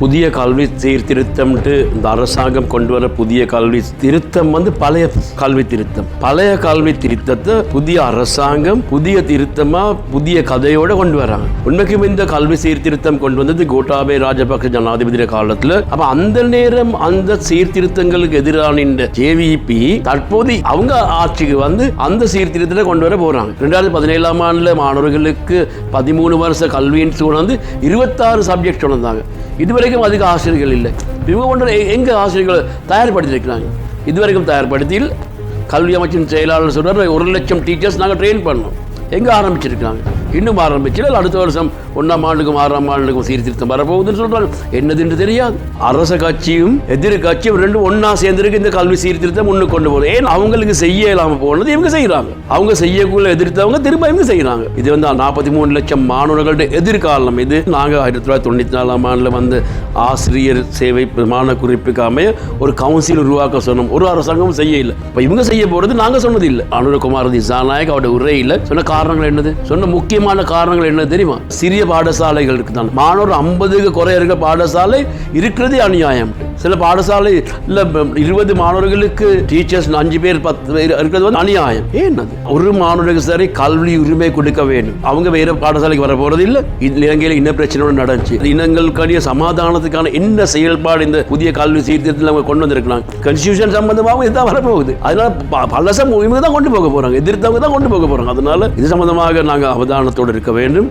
புதிய கல்வி சீர்திருத்தம்ட்டு இந்த அரசாங்கம் கொண்டு வர புதிய கல்வி திருத்தம் வந்து பழைய கல்வி திருத்தம். பழைய கல்வி திருத்தத்தை புதிய அரசாங்கம் புதிய திருத்தமா புதிய கதையோட கொண்டு வராங்க. உண்மைக்கும் இந்த கல்வி சீர்திருத்தம் கொண்டு வந்தது கோட்டாபே ராஜபக்ஷ ஜனாதிபதி காலத்துல. அப்ப அந்த நேரம் அந்த சீர்திருத்தங்களுக்கு எதிரான இந்த ஜேவிபி தற்போது அவங்க ஆட்சிக்கு வந்து அந்த சீர்திருத்தத்தை கொண்டு வர போறாங்க. ரெண்டாயிரத்தி பதினேழாம் ஆண்டுல மாணவர்களுக்கு பதிமூணு வருஷ கல்வின்னு சொன்னது இருபத்தாறு சப்ஜெக்ட் சொன்னாங்க. இதுவரைக்கும் அதிக ஆசிரியர்கள் இல்லை. இவங்க கொண்டு எங்கே ஆசிரியர்கள் தயார்படுத்தியிருக்கிறாங்க? இதுவரைக்கும் தயார்படுத்தியில் கல்வி அமைச்சின் செயலாளர் சொல்கிறார் ஒரு லட்சம் டீச்சர்ஸ் நாங்கள் ட்ரெயின் பண்ணோம். எங்கே ஆரம்பிச்சிருக்காங்க இன்னும் ஆரம்பிக்கல அடுத்த வருஷம் ஒன்றாம் ஆண்டுக்கும் ஆறாம் ஆண்டுக்கும் சீர்திருத்தம் வரப்போகுதுன்னு சொல்றாங்க. என்னதுன்னு தெரியாது. அரச கட்சியும் எதிர் கட்சியும் ரெண்டும் ஒண்ணா சேர்ந்திருக்கு. இந்த கல்வி சீர்திருத்தம் ஒன்று கொண்டு போகுது. ஏன்? அவங்களுக்கு செய்ய இல்லாம போனது இவங்க செய்யறாங்க அவங்க செய்யக்குள்ள எதிர்த்தவங்க திரும்ப இவங்க செய்யறாங்க இது வந்து நாற்பத்தி மூணு லட்சம் மாணவர்களுடைய எதிர்காலம் இது. நாங்க ஆயிரத்தி தொள்ளாயிரத்தி தொண்ணூத்தி நாலாம் ஆண்டுல வந்து ஆசிரியர் சேவை பிரமாண குறிப்புக்கு ஒரு கவுன்சில் உருவாக்க சொன்னோம். ஒரு அரசாங்கமும் செய்ய இல்லை இப்போ இவங்க செய்ய போறது நாங்க சொன்னது இல்லை அனுரகுமார் திசாநாயக் அவருடைய உரையில் சொன்ன காரணங்கள் என்னது? சொன்ன முக்கிய முக்கியமான காரணங்கள் என்ன தெரியுமா? சிறிய பாடசாலைகள் இருக்குதான் மாணவர் ஐம்பதுக்கு குறைய இருக்கிற பாடசாலை இருக்கிறதே அநியாயம். சில பாடசாலை இல்லை இருபது மாணவர்களுக்கு டீச்சர்ஸ் அஞ்சு பேர் பத்து பேர் இருக்கிறது வந்து அநியாயம். ஏன் அது? ஒரு மாணவருக்கு சரி கல்வி உரிமை கொடுக்க வேண்டும். அவங்க வேற பாடசாலைக்கு வர போறது இல்லை. இலங்கையில் இலங்கையில இன்ன பிரச்சனை நடந்துச்சு. இனங்களுக்கான சமாதானத்துக்கான என்ன செயல்பாடு இந்த புதிய கல்வி சீர்திருத்தத்தில் அவங்க கொண்டு வந்திருக்கலாம். கன்ஸ்டியூஷன் சம்பந்தமாகவும் இதுதான் வரப்போகுது. அதனால ப- பலசம் தான் கொண்டு போக போறாங்க. எதிர்த்தவங்க தான் கொண்டு போக போறாங்க. அதனால இது சம்பந்தமாக நாங்கள் அவதானத்தோடு இருக்க வேண்டும்.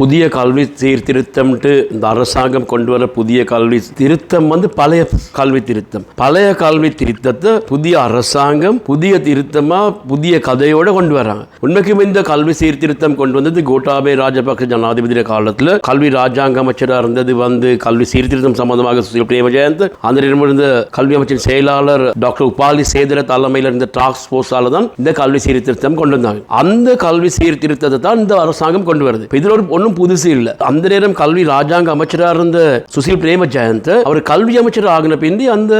புதிய கல்வி சீர்திருத்தம்ட்டு இந்த அரசாங்கம் கொண்டு வர புதிய கல்வி திருத்தம் வந்து பழைய கல்வி திருத்தம். பழைய கல்வி திருத்தத்தை புதிய அரசாங்கம் புதிய திருத்தமாக புதிய கதையோடு கொண்டு வராங்க. உண்மைக்கும் இந்த கல்வி சீர்திருத்தம் கொண்டு வந்தது கோட்டாபே ராஜபக்ஷ ஜனாதிபதி காலத்தில் கல்வி ராஜாங்க அமைச்சராக இருந்தது வந்து கல்வி சீர்திருத்தம் சம்பந்தமாக சுசில் பிரேமஜயந்த் அந்த இருந்த கல்வி அமைச்சின் செயலாளர் டாக்டர் உபாலி சேதர தலைமையில் இருந்த டாஸ்க் போர்ஸால தான் இந்த கல்வி சீர்திருத்தம் கொண்டு வந்தாங்க. அந்த கல்வி சீர்திருத்தத்தை தான் இந்த அரசாங்கம் கொண்டு வருது. இதில் ஒரு ஒன்றும் ஒன்றும் புதுசு இல்லை. அந்த நேரம் கல்வி ராஜாங்க அமைச்சராக இருந்த சுசில் பிரேம ஜெயந்த் அவர் கல்வி அமைச்சர் ஆகின பிந்தி அந்த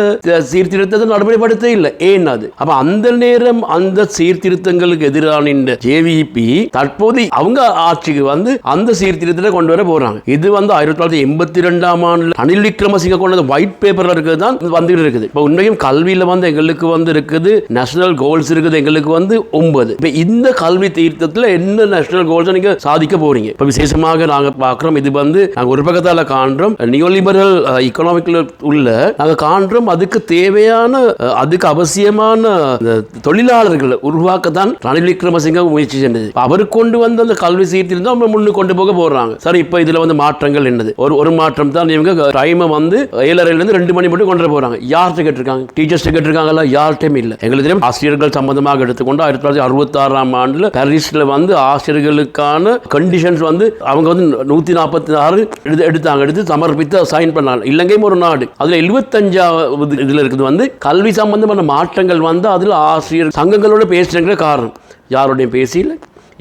சீர்திருத்தத்தை நடைமுறைப்படுத்த இல்லை. ஏன் அது? அப்ப அந்த நேரம் அந்த சீர்திருத்தங்களுக்கு எதிரான ஜேவிபி தற்போது அவங்க ஆட்சிக்கு வந்து அந்த சீர்திருத்தத்தை கொண்டு வர போறாங்க. இது வந்து ஆயிரத்தி தொள்ளாயிரத்தி எண்பத்தி ரெண்டாம் ஆண்டு அனில் விக்ரமசிங்க கொண்டு ஒயிட் பேப்பர்ல இருக்கிறது தான் வந்துட்டு இருக்குது. இப்போ உண்மையும் கல்வியில வந்து எங்களுக்கு வந்து இருக்குது நேஷனல் கோல்ஸ் இருக்குது எங்களுக்கு வந்து ஒன்பது. இப்போ இந்த கல்வி தீர்த்தத்தில் என்ன நேஷனல் கோல்ஸ் நீங்க சாதிக்க போறீங்க? இப்போ விசேஷமாக நாங்கள் பார்க்குறோம். இது வந்து நாங்கள் ஒரு பக்கத்தால் காண்றோம். நியோலிபரல் uh, இக்கனாமிக்கில் உள்ள நாங்கள் காண்றோம். அதுக்கு தேவையான uh, அதுக்கு அவசியமான அந்த தொழிலாளர்களை உருவாக்கத்தான் ரணில் விக்ரமசிங்க முயற்சி செஞ்சது. அவர் கொண்டு வந்த அந்த கல்வி சீர்திருத்தம் அவங்க முன்னு கொண்டு போக போடுறாங்க சரி இப்போ இதில் வந்து மாற்றங்கள் என்னது? ஒரு ஒரு மாற்றம் தான் இவங்க டைமை வந்து ஏழரைல ரெண்டு மணி மட்டும் கொண்டு போகிறாங்க யார்கிட்ட கேட்டிருக்காங்க? டீச்சர்ஸ் கேட்டிருக்காங்களா யார்கிட்டையும் இல்லை. எங்களுக்கு தெரியும் ஆசிரியர்கள் சம்பந்தமாக எடுத்துக்கொண்டு ஆயிரத்தி தொள்ளாயிரத்தி அறுபத்தாறாம் ஆண்டில் பாரிஸில் வந்து ஆசிரியர்களுக்கான கண்டிஷன்ஸ் வந்து அவங்க வந்து நூற்றி நாற்பத்தி ஆறு எடுத்து எடுத்தாங்க. எடுத்து சமர்ப்பித்து சைன் பண்ணாங்க. இலங்கையும் ஒரு நாடு. அதில் எழுபத்தஞ்சாவது இதில் இருக்குது வந்து கல்வி சம்பந்தமான மாற்றங்கள் வந்து அதில் ஆசிரியர் சங்கங்களோட பேசுறங்கிற காரணம். யாரோடையும் பேசியில்.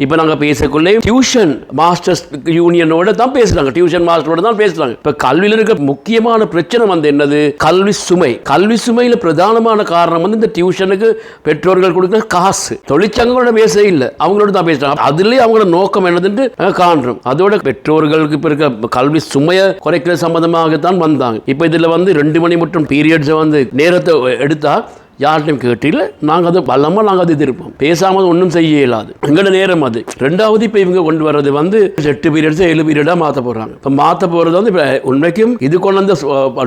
இப்போ நாங்கள் பேசக்குள்ளே டியூஷன் மாஸ்டர்ஸ் யூனியனோட தான் பேசுறாங்க. டியூஷன் மாஸ்டரோட தான் பேசுறாங்க. இப்போ கல்வியில் இருக்க முக்கியமான பிரச்சனை வந்து என்னது? கல்வி சுமை. கல்வி சுமையில் பிரதானமான காரணம் வந்து இந்த டியூஷனுக்கு பெற்றோர்கள் கொடுக்குற காசு. தொழிற்சங்கங்களோட பேச இல்லை. அவங்களோட தான் பேசுறாங்க. அதுலேயே அவங்களோட நோக்கம் என்னதுன்னு காண்றோம். அதோட பெற்றோர்களுக்கு இப்போ இருக்க கல்வி சுமையை குறைக்கிற சம்பந்தமாக தான் வந்தாங்க. இப்போ இதில் வந்து ரெண்டு மணி மட்டும் பீரியட்ஸை வந்து நேரத்தை எடுத்தால் யார்கிட்டையும் கேட்டில்ல. நாங்கள் அதை பலமாக நாங்கள் அதை எதிர்ப்போம். பேசாமல் ஒன்றும் செய்ய இயலாது. எங்களோட நேரம் அது. ரெண்டாவது இப்போ இவங்க கொண்டு வர்றது வந்து எட்டு பீரியட்ஸ் ஏழு பீரியடாக மாற்ற போகிறாங்க இப்போ மாற்ற போகிறது வந்து இப்போ உண்மைக்கும் இது கொண்டு வந்த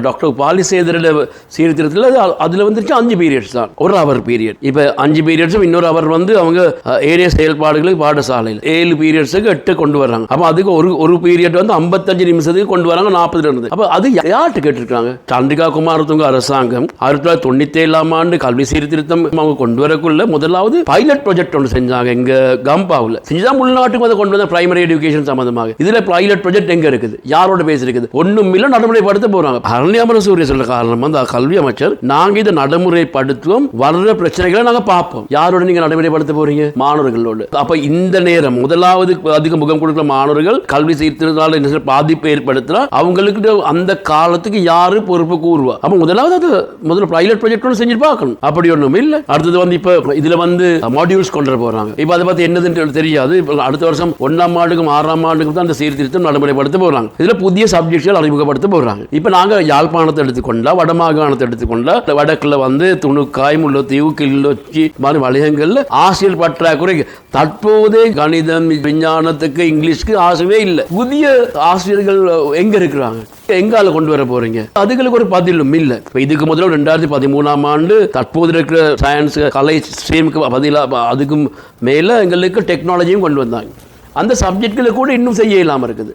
டாக்டர் பாலிசேதரோட சீர்திருத்தத்தில் அதில் வந்துருச்சு அஞ்சு பீரியட்ஸ் தான். ஒரு அவர் பீரியட் இப்போ அஞ்சு பீரியட்ஸும் இன்னொரு அவர் வந்து அவங்க ஏரியா செயல்பாடுகளுக்கு பாடசாலையில். ஏழு பீரியட்ஸுக்கு எட்டு கொண்டு வர்றாங்க. அப்போ அதுக்கு ஒரு ஒரு பீரியட் வந்து ஐம்பத்தஞ்சு நிமிஷத்துக்கு கொண்டு வராங்க நாற்பது இருந்து. அப்போ அது யார்கிட்ட கேட்டிருக்காங்க? சந்திரிகா குமாரத்துங்க அரசாங்கம். ஆயிரத்தி தொள்ளாயிரத்தி தொண்ணூற்றி ஏழாம் ஆண்டு கல்வி சீர்திருத்தம் அவங்க கொண்டு வரக்குள்ள முதலாவது பைலட் ப்ராஜெக்ட் ஒன்று செஞ்சாங்க எங்க கம்பாவில். செஞ்சுதான் உள்நாட்டுக்கு அதை கொண்டு வந்த பிரைமரி எஜுகேஷன் சம்பந்தமாக. இதுல பைலட் ப்ராஜெக்ட் எங்க இருக்குது? யாரோட பேசிருக்குது ஒன்றும் இல்லை நடைமுறைப்படுத்த போறாங்க. அரண்யாமர சூரிய சொல்ற காரணம் வந்து கல்வி அமைச்சர் நாங்க இதை நடைமுறைப்படுத்துவோம். வர்ற பிரச்சனைகளை நாங்க பார்ப்போம். யாரோட நீங்க நடைமுறைப்படுத்த போறீங்க? மாணவர்களோடு. அப்ப இந்த நேரம் முதலாவது அதிக முகம் கொடுக்கிற மாணவர்கள் கல்வி சீர்திருத்தால் என்ன சொல்ற பாதிப்பு ஏற்படுத்தினா அவங்களுக்கு அந்த காலத்துக்கு யாரு பொறுப்பு கூறுவா? அப்ப முதலாவது அது முதல்ல பைலட் ப்ராஜெக்ட் ஒன்று செஞ்சு பார்க்கணும். வரணும் அப்படி ஒன்றும் இல்லை. அடுத்தது வந்து இப்போ இதில் வந்து மாடியூல்ஸ் கொண்டு வர போகிறாங்க இப்போ அதை பற்றி என்னதுன்னு தெரியாது. இப்போ அடுத்த வருஷம் ஒன்றாம் ஆண்டுக்கும் ஆறாம் ஆண்டுக்கும் தான் அந்த சீர்திருத்தம் நடைமுறைப்படுத்த போகிறாங்க இதில் புதிய சப்ஜெக்ட்கள் அறிமுகப்படுத்த போகிறாங்க இப்போ நாங்கள் யாழ்ப்பாணத்தை எடுத்துக்கொண்டா வடமாகாணத்தை எடுத்துக்கொண்டா வடக்கில் வந்து துணுக்காய் முல்லைத்தீவு கிள்ளொச்சி மாதிரி வளையங்களில் ஆசிரியர் பற்றாக்குறை தற்போதே கணிதம் விஞ்ஞானத்துக்கு இங்கிலீஷ்க்கு ஆசையே இல்லை. புதிய ஆசிரியர்கள் எங்க இருக்கிறாங்க? எங்கால கொண்டு வர போறீங்க? அதுகளுக்கு ஒரு பதிலும் இல்லை. இப்போ இதுக்கு முதல்ல ரெண்டாயிரத்தி பதிமூணாம் ஆண்டு தற்போது இருக்கிற சயின்ஸ் கலை ஸ்ட்ரீமுக்கு பதிலாக அதுக்கும் மேலே எங்களுக்கு டெக்னாலஜியும் கொண்டு வந்தாங்க. அந்த சப்ஜெக்ட்களை கூட இன்னும் செய்ய இல்லாமல் இருக்குது.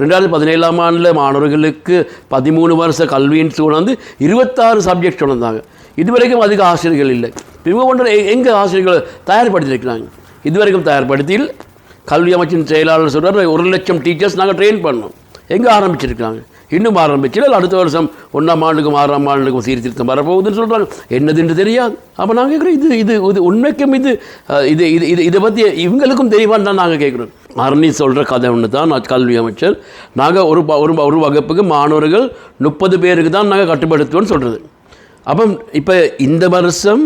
ரெண்டாயிரத்தி பதினேழாம் ஆண்டில் மாணவர்களுக்கு பதிமூணு வருஷ கல்வின்னு சூழ்ந்து இருபத்தாறு சப்ஜெக்ட் வந்தாங்க. இதுவரைக்கும் அதிக ஆசிரியர்கள் இல்லை. இவங்க ஒன்று எங்கே ஆசிரியர்கள் தயார்படுத்தியிருக்கிறாங்க? இதுவரைக்கும் தயார்படுத்தியில் கல்வி அமைச்சின் செயலாளர் சொல்கிறார் ஒரு லட்சம் டீச்சர்ஸ் நாங்கள் ட்ரெயின் பண்ணோம். எங்கே ஆரம்பிச்சிருக்காங்க இன்னும் ஆரம்பிச்சில் அடுத்த வருஷம் ஒன்றாம் ஆண்டுக்கும் ஆறாம் ஆண்டுக்கும் சீர்திருத்தம் வரப்போகுதுன்னு சொல்கிறாங்க என்னதுன்னு தெரியாது. அப்போ நாங்கள் கேட்குறோம் இது இது இது உண்மைக்கும் இது இது இது இது இதை பற்றி இவங்களுக்கும் தெரியுமான்னு தான் நாங்கள் கேட்குறோம் அரணி சொல்கிற கதை ஒன்று தான் நான் கல்வி அமைச்சர். நாங்கள் ஒரு ப- ஒரு ஒரு வகுப்புக்கு மாணவர்கள் முப்பது பேருக்கு தான் நாங்கள் கட்டுப்படுத்துவோம்னு சொல்கிறது அப்போ இப்போ இந்த வருஷம்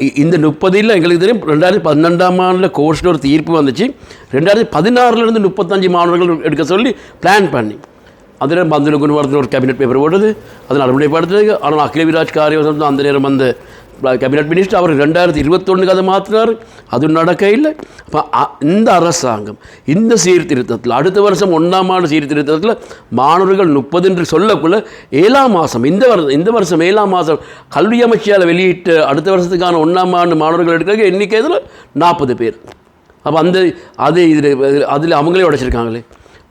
இ- இந்த முப்பதில் எங்களுக்கு தெரியும் ரெண்டாயிரத்தி பன்னெண்டாம் ஆண்டில் கோர்ஸில் ஒரு தீர்ப்பு வந்துச்சு. ரெண்டாயிரத்தி பதினாறுலேருந்து முப்பத்தஞ்சு மாணவர்கள் எடுக்க சொல்லி பிளான் பண்ணி. அதில் பந்துல குணவர்த்தன் ஒரு கேபினெட் பேப்பர் போட்டது அதை நடைமுறைப்படுத்துறது ஆனால் அகில விராஜ் காரியவசம் அந்த நேரம் வந்து கேபினெட் மினிஸ்டர் அவர் ரெண்டாயிரத்தி இருபத்தொன்னுக்கு அதை மாற்றினார் அது நடக்க இல்லை அப்போ அ- இந்த அரசாங்கம் இந்த சீர்திருத்தத்தில் அடுத்த வருஷம் ஒன்றாம் ஆண்டு சீர்திருத்தத்தில் மாணவர்கள் முப்பது என்று சொல்லக்குள்ள ஏழாம் மாதம் இந்த வருஷம் இந்த வருஷம் ஏழாம் மாதம் கல்வி அமைச்சியால் வெளியிட்டு அடுத்த வருஷத்துக்கான ஒன்றாம் ஆண்டு மாணவர்கள் எடுக்கிற எண்ணிக்கை இதில் நாற்பது பேர் அப்போ அந்த அது இதில் அதில் அவங்களே உடைச்சிருக்காங்களே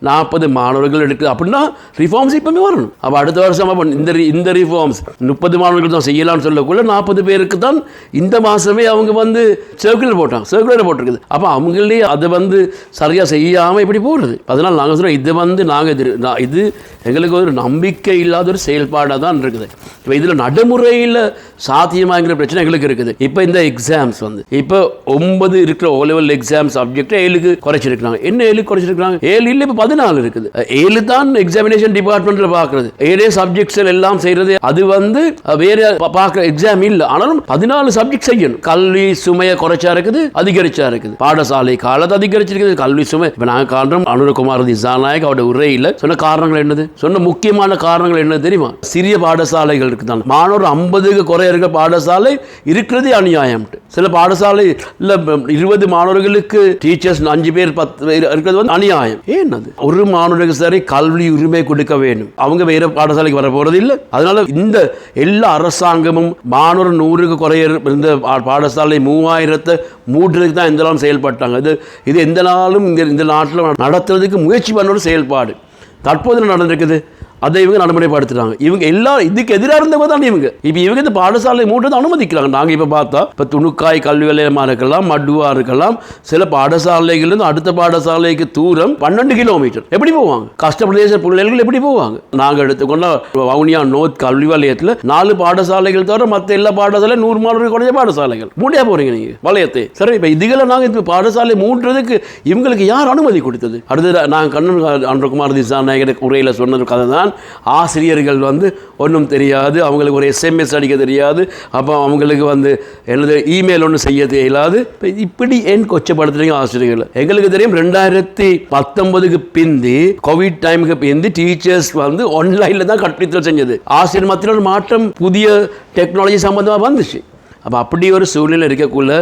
நாற்பது மாணவர்கள் எடுக்குது. அப்படின்னா ரிஃபார்ம்ஸ் இப்போமே வரணும். அப்போ அடுத்த வருஷம் அப்போ இந்த இந்த ரிஃபார்ம்ஸ் முப்பது மாணவர்கள் தான் செய்யலாம்னு சொல்லக்குள்ள நாற்பது பேருக்கு தான் இந்த மாதமே அவங்க வந்து சர்க்குலர் போட்டாங்க. சர்க்குலர் போட்டிருக்குது. அப்போ அவங்களே அதை வந்து சரியாக செய்யாமல் இப்படி போடுறது. அதனால் நாங்கள் சொல்கிறோம் இது வந்து நாங்கள் இது நான் இது எங்களுக்கு ஒரு நம்பிக்கை இல்லாத ஒரு செயல்பாடாக தான் இருக்குது. இப்போ இதில் நடைமுறையில் சாத்தியமாகிற பிரச்சனை எங்களுக்கு இருக்குது. இப்போ இந்த எக்ஸாம்ஸ் வந்து இப்போ ஒன்பது இருக்கிற ஓ லெவல் எக்ஸாம் சப்ஜெக்ட் ஏழுக்கு குறைச்சிருக்கிறாங்க. என்ன ஏழுக்கு குறைச்சிருக்காங்க ஏழு இல்லை இப்போ பதினாலு இருக்குது. ஏழு தான் எக்ஸாமினேஷன் டிபார்ட்மெண்ட்டில் பாக்குறது ஏழே சப்ஜெக்ட்ஸ் எல்லாம் செய்கிறது அது வந்து வேற பார்க்குற எக்ஸாம் இல்லை. ஆனாலும் பதினாலு சப்ஜெக்ட் செய்யணும். கல்வி சுமையை குறைச்சா இருக்குது அதிகரிச்சா இருக்குது. பாடசாலை காலத்தை அதிகரிச்சிருக்குது. கல்வி சுமை. இப்போ நாங்கள் காண்றோம் அனுரகுமார் திசாநாயக் அவருடைய உரையில் சொன்ன காரணங்கள் என்னது? சொன்ன முக்கியமான காரணங்கள் என்ன தெரியுமா? சிறிய பாடசாலைகள் இருக்குதான் மாணவர் ஐம்பதுக்கு குறைய இருக்கிற பாடசாலை இருக்கிறதே அநியாயம். சில பாடசாலை இல்லை இருபது மாணவர்களுக்கு டீச்சர்ஸ் அஞ்சு பேர் பத்து பேர் இருக்கிறது வந்து அநியாயம். ஏன் அது? ஒரு மாணவருக்கு சரி கல்வி உரிமை கொடுக்க வேண்டும். அவங்க வேற பாடசாலைக்கு வர போறது இல்லை. அதனால இந்த எல்லா அரசாங்கமும் மாணவர் நூறுக்கு குறைய இருந்த பா- பாடசாலை மூவாயிரத்தை மூட்டுறதுக்கு தான் எந்த நாளும் செயல்பட்டாங்க. இது இது எந்த நாளும் இங்க இந்த நாட்டில் நடத்துறதுக்கு முயற்சி பண்ண ஒரு செயல்பாடு. தற்போது என்ன நடந்திருக்குது? அதை இவங்க நடைமுறைப்படுத்துறாங்க இவங்க எல்லா இதுக்கு எதிராக இருந்தவங்க தான் இவங்க. இப்போ இவங்க இந்த பாடசாலை மூட்டை அனுமதிக்கிறாங்க. நாங்கள் இப்போ பார்த்தா இப்போ துணுக்காய் கல்வி நிலையமாக இருக்கலாம் மடுவாக இருக்கலாம் சில பாடசாலைகளிலிருந்து அடுத்த பாடசாலைக்கு தூரம் பன்னெண்டு கிலோமீட்டர் எப்படி போவாங்க? கஷ்டப்பிரதேச பிள்ளைகள் எப்படி போவாங்க? நாங்கள் எடுத்துக்கொண்ட வவுனியா நோத் கல்வி வலயத்தில் நாலு பாடசாலைகள் தவிர மற்ற எல்லா பாடசாலை நூறு மாணவர்கள் குறைஞ்ச பாடசாலைகள். மூடியா போறீங்க நீங்க வலயத்தை. சரி இப்போ இதுகளை நாங்கள் இப்போ பாடசாலை மூட்டுறதுக்கு இவங்களுக்கு யார் அனுமதி கொடுத்தது? அடுத்தது நாங்கள் கண்ணன் அன்றகுமார் திசாநாயகர் உரையில் சொன்னது கதை தான் ஆசிரியர்கள் வந்து ஒன்றும் தெரியாது அவங்களுக்கு ஒரு எஸ்எம்எஸ் அடிக்க தெரியாது அப்போ அவங்களுக்கு வந்து என்னது இமெயில் ஒன்றும் செய்ய தெரியாது. இப்படி ஏன் கொச்சப்படுத்துறீங்க ஆசிரியர்கள். எங்களுக்கு தெரியும் ரெண்டாயிரத்தி பத்தொன்பதுக்கு பிந்தி கோவிட் டைமுக்கு பிந்தி டீச்சர்ஸ் வந்து ஆன்லைனில் தான் கற்பித்தல் செஞ்சது. ஆசிரியர் மத்தியில் ஒரு மாற்றம் புதிய டெக்னாலஜி சம்மந்தமாக வந்துச்சு. அப்போ அப்படி ஒரு சூழ்நிலை இருக்கக்குள்ள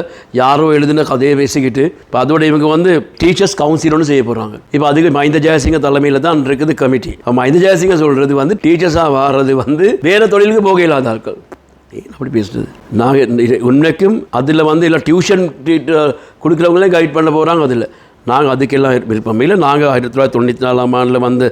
யாரோ எழுதின கதையை பேசிக்கிட்டு இப்போ அதோட இவங்க வந்து டீச்சர்ஸ் கவுன்சிலர்னு ஒன்று செய்ய போகிறாங்க இப்போ அதுக்கு மஹிந்த ஜெயசிங்க தலைமையில் தான் இருக்குது கமிட்டி அப்போ மஹிந்த ஜெயசிங்க சொல்கிறது வந்து டீச்சர்ஸாக வர்றது வந்து வேறு தொழிலுக்கு போக இல்லாத ஆட்கள். அப்படி பேசுறது? நாங்கள் உண்மைக்கும் அதில் வந்து இல்லை டியூஷன் கொடுக்குறவங்களே கைட் பண்ண போகிறாங்க அதில். நாங்கள் அதுக்கெல்லாம் விருப்பம் இல்லை. நாங்கள் ஆயிரத்தி தொள்ளாயிரத்தி தொண்ணூற்றி நாலாம் ஆண்டில் வந்து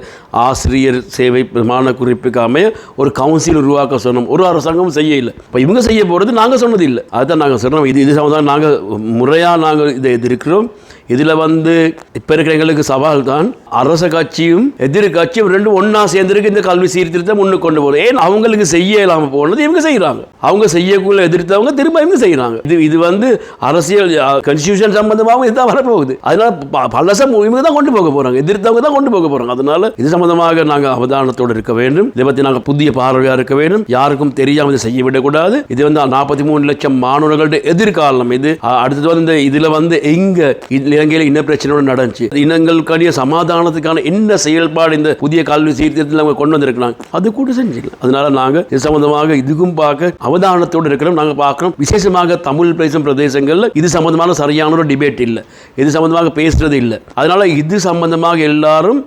ஆசிரியர் சேவை பிரமாண குறிப்புக்காமே ஒரு கவுன்சில் உருவாக்க சொன்னோம். ஒரு அரசாங்கமும் செய்ய இல்லை இப்போ இவங்க செய்ய போகிறது நாங்கள் சொன்னது இல்லை அதுதான் நாங்கள் சொல்கிறோம் இது இது சம்மந்தம் நாங்கள் முறையாக நாங்கள் இதை எதிர்க்கிறோம். இதில் வந்து இப்போ இருக்கிற எங்களுக்கு சவால் தான் அரச கட்சியும் எதிர்கட்சியும் ரெண்டும் ஒன்றா சேர்ந்துருக்கு. இந்த கல்வி சீர்திருத்தம் முன்னுக்கு கொண்டு போகிறோம் ஏன் அவங்களுக்கு செய்ய இல்லாமல் போனது இவங்க செய்கிறாங்க அவங்க செய்யக்குள்ள எதிர்த்தவங்க திரும்ப இவங்க செய்கிறாங்க இது இது வந்து அரசியல் கன்ஸ்டியூஷன் சம்பந்தமாகவும் இதுதான் வரப்போகுது. அதனால் ப- பலசம் தான் கொண்டு போக போகிறாங்க எதிர்த்தவங்க தான் கொண்டு போக போகிறாங்க அதனால இது சம்பந்தமாக நாங்கள் அவதானத்தோடு இருக்க வேண்டும். இதை பற்றி நாங்கள் புதிய பார்வையாக இருக்க வேண்டும். யாருக்கும் தெரியாமல் இதை செய்ய விடக்கூடாது. இது வந்து நாற்பத்தி மூணு லட்சம் மாணவர்களுடைய எதிர்காலம். இது அடுத்தது வந்து இதில் வந்து எங்க இலங்கையில் இன பிரச்சனையோடு நடந்துச்சு. இனங்களுக்கான சமாதானத்துக்கான என்ன செயல்பாடு இந்த புதிய கல்வி சீர்திருத்தத்தில் அவங்க கொண்டு வந்திருக்கிறாங்க. அது கூட செஞ்சுக்கலாம் அதனால நாங்கள் இது சம்பந்தமாக இதுக்கும் பார்க்க அவதானத்தோடு இருக்கிறோம். நாங்கள் பார்க்குறோம். விசேஷமாக தமிழ் பேசும் பிரதேசங்களில் இது சம்பந்தமான சரியான ஒரு டிபேட் இல்லை. இது சம்பந்தமாக பேசுகிறது இல்லை. அதனால இது சம்பந்தமாக எல்லாரும்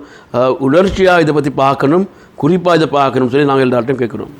உணர்ச்சியாக இதை பற்றி பார்க்கணும் குறிப்பாக இதை பார்க்கணும் சொல்லி நாங்கள் எல்லார்ட்டையும் கேட்குறோம்